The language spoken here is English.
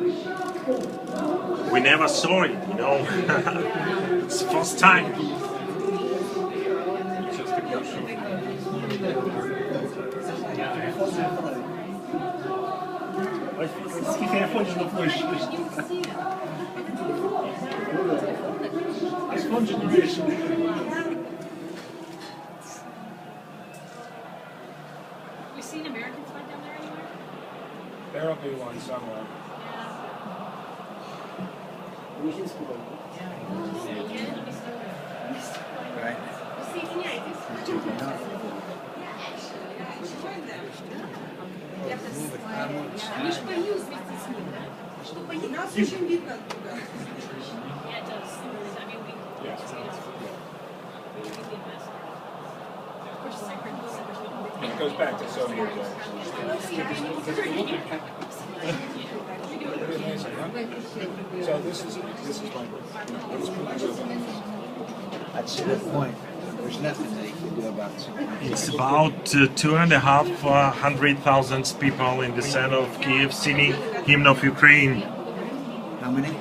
we never saw it, you know. it's first time. We've seen Americans flag down there anywhere? There'll be one somewhere. Они же поют вместе с ним, да? Что поют? Нас очень видно оттуда. Yeah, it does. I mean, we, we So this is, this is my, That's a good point. There's nothing that he can do about it. It's about uh, two and a half uh, hundred thousand people in the center of Kiev singing hymn of Ukraine. How many?